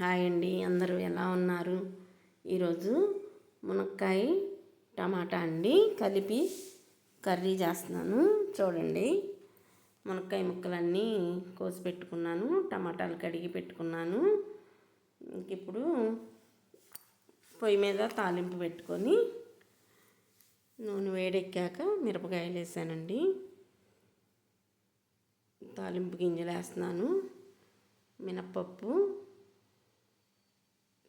Hi అండి అందరూ ఎలా ఉన్నారు? ఈరోజు మునక్కాయ టమాటా అండి కలిపి కర్రీ చేస్తున్నాను. చూడండి మునక్కాయ ముక్కలన్నీ కోసి పెట్టుకున్నాను టమాటాలు కడిగి పెట్టుకున్నాను. ఇప్పుడు పొయ్యి మీద తాలింపు పెట్టుకొని నూనె వేడెక్కాక మిరపకాయలు వేసానండి. తాలింపు గింజలు వేస్తున్నాను మినప్పప్పు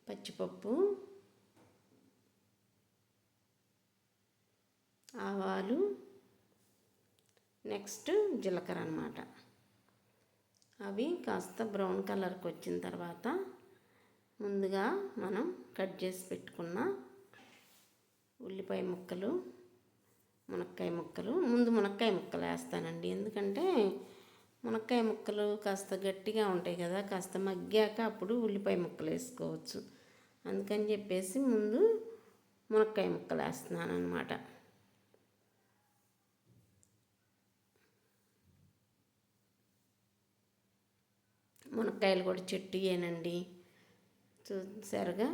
పచ్చిపప్పు ఆవాలు నెక్స్ట్ జీలకర్ర అనమాట అవి కాస్త బ్రౌన్ కలర్కి వచ్చిన తర్వాత ముందుగా మనం కట్ చేసి పెట్టుకున్న ఉల్లిపాయ ముక్కలు మునక్కాయ ముక్కలు ముందు మునక్కాయ ముక్కలు వేస్తానండి. ఎందుకంటే మునక్కాయ ముక్కలు కాస్త గట్టిగా ఉంటాయి కదా కాస్త మగ్గాక అప్పుడు ఉల్లిపాయ ముక్కలు వేసుకోవచ్చు. అందుకని చెప్పేసి ముందు మునక్కాయ ముక్కలు వేస్తున్నాను అనమాట మునక్కాయలు కూడా చెట్టు ఏనండి. చూసారుగా?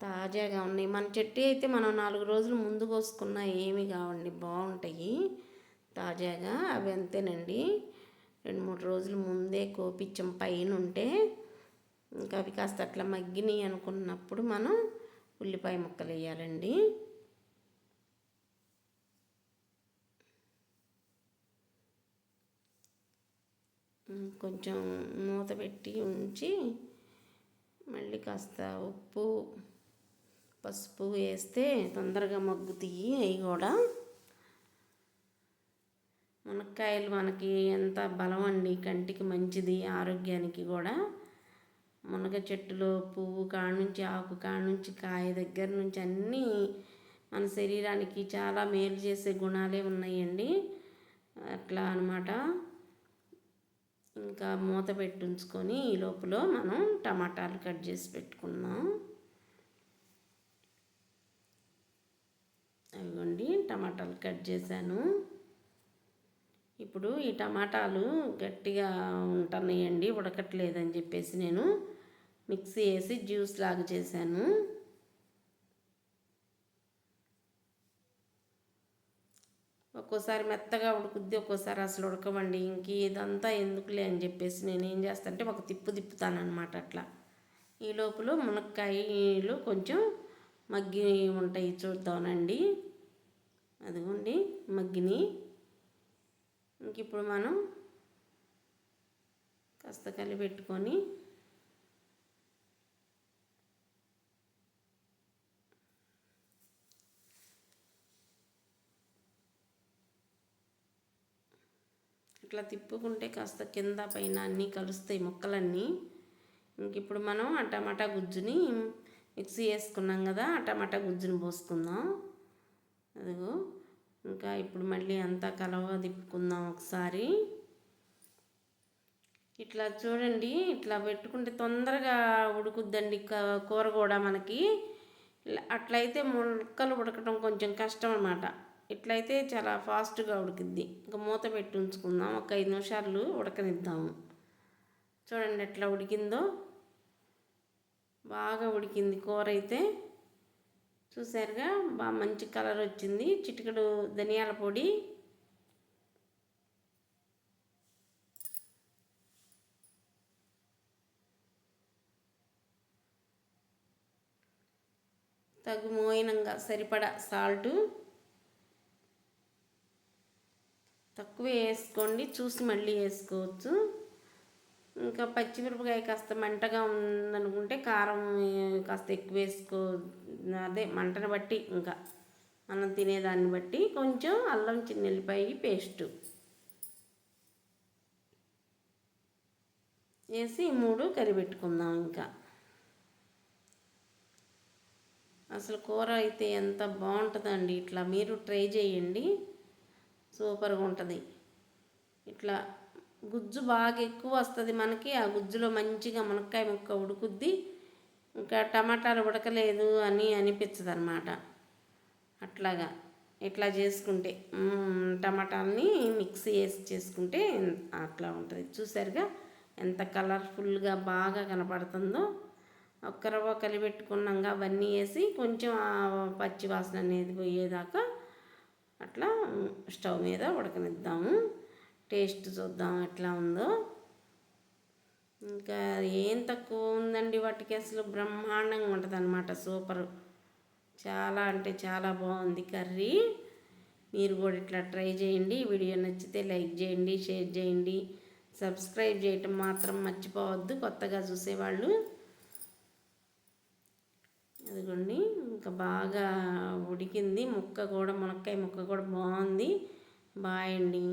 తాజాగా ఉన్నాయి. మన చెట్టు అయితే మనం నాలుగు రోజులు ముందు కోసుకున్నా ఏమి కావండి బాగుంటాయి. తాజాగా అవి అంతేనండి. రెండు మూడు రోజుల ముందే కోపించం పైన ఉంటే ఇంకా అవి కాస్త అట్లా మగ్గినాయి అనుకున్నప్పుడు మనం ఉల్లిపాయ ముక్కలు వేయాలండి. కొంచెం మూత పెట్టి ఉంచి మళ్ళీ కాస్త ఉప్పు పసుపు వేస్తే తొందరగా మగ్గుతాయి అవి కూడా. మునక్కాయలు మనకి ఎంత బలం అండి కంటికి మంచిది ఆరోగ్యానికి కూడా. మునగ చెట్టులో పువ్వు కాడ నుంచి ఆకు కాడ నుంచి కాయ దగ్గర నుంచి అన్నీ మన శరీరానికి చాలా మేలు చేసే గుణాలే ఉన్నాయండి. అట్లా అనమాట ఇంకా మూత పెట్టి ఉంచుకొని ఈ లోపల మనం టమాటాలు కట్ చేసి పెట్టుకున్నాం అవిగోండి టమాటాలు కట్ చేశాను. ఇప్పుడు ఈ టమాటాలు గట్టిగా ఉంటున్నాయండి ఉడకట్లేదని చెప్పేసి నేను మిక్సీ వేసి జ్యూస్ లాగా చేశాను. ఒక్కోసారి మెత్తగా ఉడుకుద్ది ఒక్కోసారి అసలు ఉడకవండి ఇంక ఇదంతా ఎందుకులే అని చెప్పేసి నేను ఏం చేస్తానంటే ఒక తిప్పు తిప్పుతానమాట అట్లా. ఈ లోపల మునక్కాయలు కొంచెం మగ్గి ఉంటాయి చూద్దామండి అదిగోండి మగ్గిని ఇంక ఇప్పుడు మనం కాస్త కలిపెట్టుకొని ఇట్లా తిప్పుకుంటే కాస్త కింద పైన అన్నీ కలుస్తాయి ముక్కలన్నీ. ఇంక ఇప్పుడు మనం ఆ టమాటా గుజ్జుని మిక్సీ వేసుకున్నాం కదా ఆ టమాటా గుజ్జుని పోసుకుందాం. అదిగో. ఇంకా ఇప్పుడు మళ్ళీ అంతా కలవ తిప్పుకుందాం ఒకసారి. ఇట్లా చూడండి ఇట్లా పెట్టుకుంటే తొందరగా ఉడుకుద్దండి కూర కూడా మనకి. అట్లయితే ముక్కలు ఉడకటం కొంచెం కష్టం అనమాట ఇట్లయితే చాలా ఫాస్ట్గా ఉడికిద్ది. ఇంకా మూత పెట్టి ఉంచుకుందాం. ఒక ఐదు నిమిషాలు ఉడకనిద్దాము చూడండి ఎట్లా ఉడికిందో. బాగా ఉడికింది కూర అయితే. చూసారుగా బాగా మంచి కలర్ వచ్చింది. చిటికడు ధనియాల పొడి. తగు మోయినంగా సరిపడా సాల్టు. తక్కువ వేసుకోండి చూసి మళ్ళీ వేసుకోవచ్చు. ఇంకా పచ్చిమిరపకాయ కాస్త మంటగా ఉందనుకుంటే కారం కాస్త ఎక్కువ వేసుకో అదే మంటను బట్టి ఇంకా మనం తినేదాన్ని బట్టి కొంచెం అల్లం చిన్నెల్లిపాయ పేస్టు వేసి మూడు కరిపెట్టుకుందాం ఇంకా. అసలు కూర అయితే ఎంత బాగుంటుందండి. ఇట్లా మీరు ట్రై చేయండి. సూపర్గా ఉంటుంది. ఇట్లా గుజ్జు బాగా ఎక్కువ వస్తుంది మనకి ఆ గుజ్జులో మంచిగా మునక్కాయ ముక్క ఉడుకుద్ది. ఇంకా టమాటాలు ఉడకలేదు అని అనిపించదు అనమాట అట్లాగా ఇట్లా చేసుకుంటే టమాటాలని మిక్సీ వేసి చేసుకుంటే అట్లా ఉంటుంది. చూసారుగా ఎంత కలర్ఫుల్గా బాగా కనపడుతుందో. ఒక్క రవ్వ కలిపెట్టుకున్నాక అవన్నీ వేసి కొంచెం పచ్చి వాసన అనేది పోయేదాకా అట్లా స్టవ్ మీద ఉడకనిద్దాము. టేస్ట్ చూద్దాం ఎట్లా ఉందో. ఇంకా ఏం తక్కువ ఉందండి వాటికి అసలు బ్రహ్మాండంగా ఉంటుంది అనమాట సూపర్. చాలా అంటే చాలా బాగుంది కర్రీ. మీరు కూడా ఇట్లా ట్రై చేయండి. వీడియో నచ్చితే లైక్ చేయండి షేర్ చేయండి. సబ్స్క్రైబ్ చేయటం మాత్రం మర్చిపోవద్దు కొత్తగా చూసేవాళ్ళు. అదిగోండి ఇంకా బాగా ఉడికింది. ముక్క కూడా మునక్కాయ ముక్క కూడా బాగుంది. బాయ్ అండి.